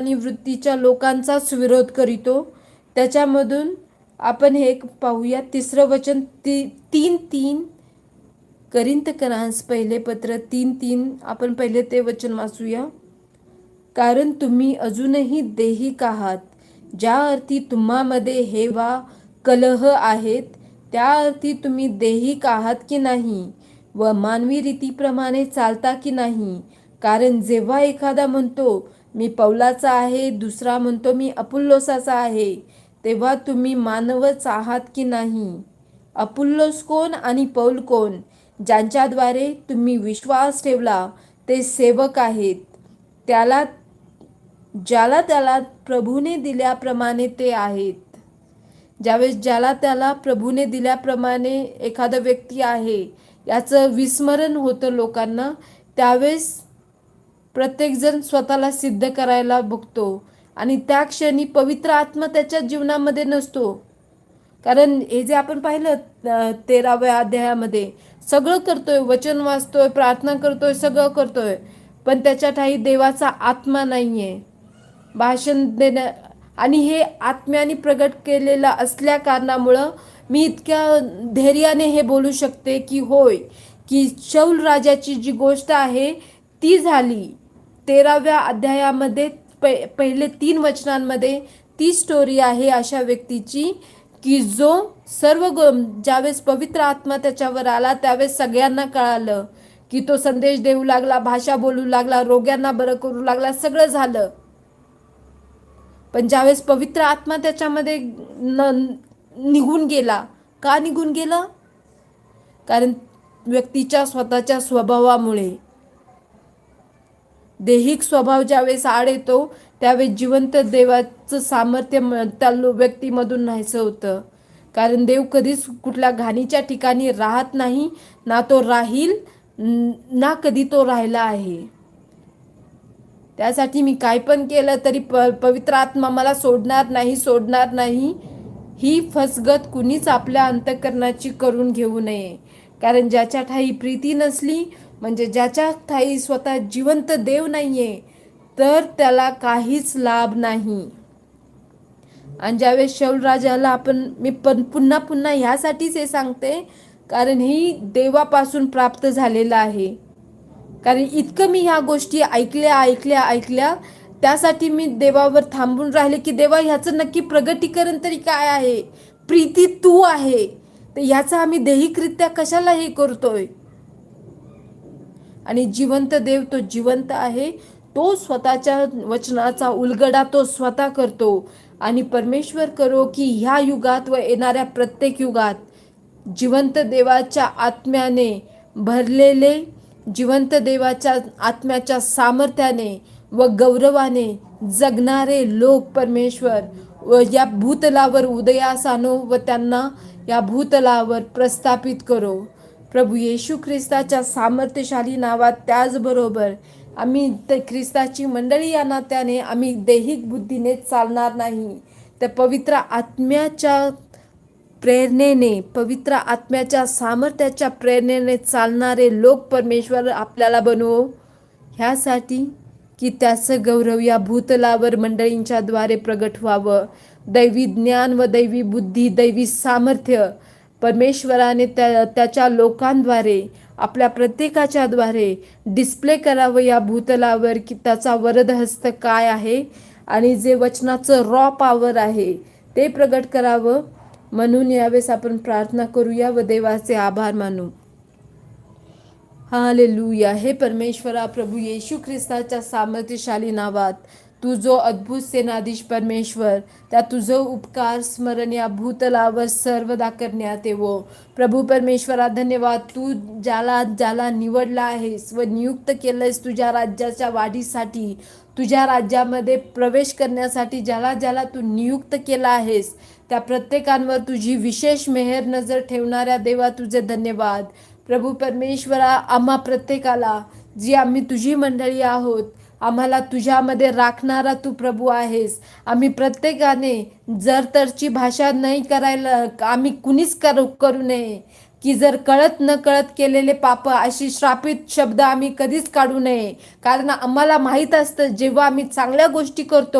आणि वृत्तीच्या लोकांचाच विरोध करीतो. त्याच्यामधून आपण हे पाहूया. तिसरं वचन ती तीन तीन. करिंतकरांस पहिले पत्र तीन तीन. आपण पहिले ते वचन वाचूया. कारण तुम्ही अजूनही देहिक आहात ज्या अर्थी तुम्हामध्ये हे वा कलह आहेत त्या अर्थी तुम्ही देहिक आहात की नाही? व मानवी रीतीप्रमाणे चालता की नाही? कारण जेव्हा एखादा म्हणतो मी पौलाचा आहे दुसरा म्हणतो मी अपुल्लोसाचा आहे. तेव्हा तुम्ही मानवच आहात की नाही? अपुल्लोस कोण आणि पौल कोण? ज्यांच्याद्वारे तुम्ही विश्वास ठेवला ते सेवक आहेत. त्याला ज्याला त्याला प्रभूने दिल्याप्रमाणे ते आहेत. ज्यावेळेस ज्याला त्याला प्रभूने दिल्याप्रमाणे एखादा व्यक्ती आहे याचं विस्मरण होतं लोकांना त्यावेळेस प्रत्येकजण स्वतःला सिद्ध करायला बघतो. आणि त्या क्षणी पवित्र आत्मा त्याच्या जीवनामध्ये नसतो. कारण हे जे आपण पाहिलं तेराव्या अध्यायामध्ये सगळं करतोय वचन वाचतोय प्रार्थना करतोय सगळं करतोय पण त्याच्या ठाई देवाचा आत्मा नाही आहे भाषण देण्या आणि हे आत्म्याने प्रगट केलेलं असल्या कारणामुळं मी इतक्या धैर्याने हे बोलू शकते की होय की शौल राजाची जी गोष्ट आहे ती झाली. तेराव्या अध्यायामध्ये पे पहिले तीन वचनांमध्ये ती स्टोरी आहे अशा व्यक्तीची की जो सर्व गो ज्यावेळेस पवित्र आत्मा त्याच्यावर आला त्यावेळेस सगळ्यांना कळालं की तो संदेश देऊ लागला भाषा बोलू लागला रोग्यांना बरं करू लागला सगळं झालं. पण ज्यावेळेस पवित्र आत्मा त्याच्यामध्ये न निघून गेला का निघून गेला? कारण व्यक्तीच्या स्वतःच्या स्वभावामुळे. देहिक स्वभाव ज्यावेळेस आड येतो त्यावेळेस जिवंत देवाचं सामर्थ्य त्या व्यक्तीमधून नाहीसं होतं. कारण देव कधीच कुठल्या घाणीच्या ठिकाणी राहत नाही ना तो राहील ना कधी तो राहिला आहे. त्यासाठी मी काय पण केलं तरी प पवित्र आत्मा मला सोडणार नाही सोडणार नाही. ही फसगत कुणीच आपल्या अंतकरणाची करून घेऊ नये. कारण ज्याच्या ठाई प्रीती नसली म्हणजे ज्याच्या ठाई स्वतः जिवंत देव नाही आहे तर त्याला काहीच लाभ नाही. आणि ज्यावेळेस शौलराजाला आपण मी पण पुन्हा पुन्हा ह्यासाठीच हे सांगते कारण ही देवापासून प्राप्त झालेलं आहे. कारण इतकं मी ह्या गोष्टी ऐकल्या ऐकल्या ऐकल्या त्यासाठी मी देवावर थांबून राहिले की देवा ह्याचं नक्की प्रगटीकरण तरी काय आहे? प्रीती तू आहे. तर ह्याचा आम्ही दैहिकरित्या कशाला हे करतोय? आणि जिवंत देव तो जिवंत आहे तो स्वतःच्या वचनाचा उलगडा तो स्वतः करतो. आणि परमेश्वर करो की ह्या युगात व येणाऱ्या प्रत्येक युगात जिवंत देवाच्या आत्म्याने भरलेले जिवंत देवाच्या आत्म्याच्या सामर्थ्याने व गौरवाने जगणारे लोक परमेश्वर व या भूतलावर उदयास आणो व त्यांना या भूतलावर प्रस्थापित करो. प्रभू येशू ख्रिस्ताच्या सामर्थ्यशाली नावात त्याचबरोबर आम्ही ते ख्रिस्ताची मंडळी या नात्याने आम्ही दैहिक बुद्धीने चालणार नाही. तर पवित्र आत्म्याच्या प्रेरणेने पवित्र आत्म्याच्या सामर्थ्याच्या प्रेरणेने चालणारे लोक परमेश्वर आपल्याला बनवो. ह्यासाठी की त्याचं गौरव या भूतलावर मंडळींच्याद्वारे प्रगट व्हावं. दैवी ज्ञान व दैवी बुद्धी दैवी सामर्थ्य परमेश्वराने त्या त्याच्या लोकांद्वारे आपल्या प्रत्येकाच्याद्वारे डिस्प्ले करावं या भूतलावर की त्याचा वरदहस्त काय आहे आणि जे वचनाचं रॉ पॉवर आहे ते प्रगट करावं. म्हणून यावेळेस आपण प्रार्थना करूया व देवाचे आभार मानू. हालेलुया. हे परमेश्वरा प्रभू येशू ख्रिस्ताच्या सामर्थ्यशाली नावात तू जो अद्भुत सेनाधीश परमेश्वर त्या तुझं उपकार स्मरण या भूतलावर सर्वदा करण्यात येवो. प्रभू परमेश्वरा धन्यवाद. तू ज्याला ज्याला निवडला आहेस व नियुक्त केलं आहेस तुझ्या राज्याच्या वाढीसाठी तुझ्या राज्यामध्ये प्रवेश करण्यासाठी ज्याला ज्याला तू नियुक्त केला आहेस त्या प्रत्येकांवर तुझी विशेष मेहर नजर ठेवणाऱ्या देवा तुझे धन्यवाद. प्रभू परमेश्वरा आम्हा प्रत्येकाला जी आम्ही तुझी मंडळी आहोत आम्हाला तुझ्यामध्ये राखणारा तू प्रभू आहेस. आम्ही प्रत्येकाने जर तरची भाषा नाही करायला आम्ही कुणीच करू करू नये. की जर कळत न कळत केलेले पाप अशी श्रापित शब्द आम्ही कधीच काढू नये. कारण आम्हाला माहीत असतं जेव्हा आम्ही चांगल्या गोष्टी करतो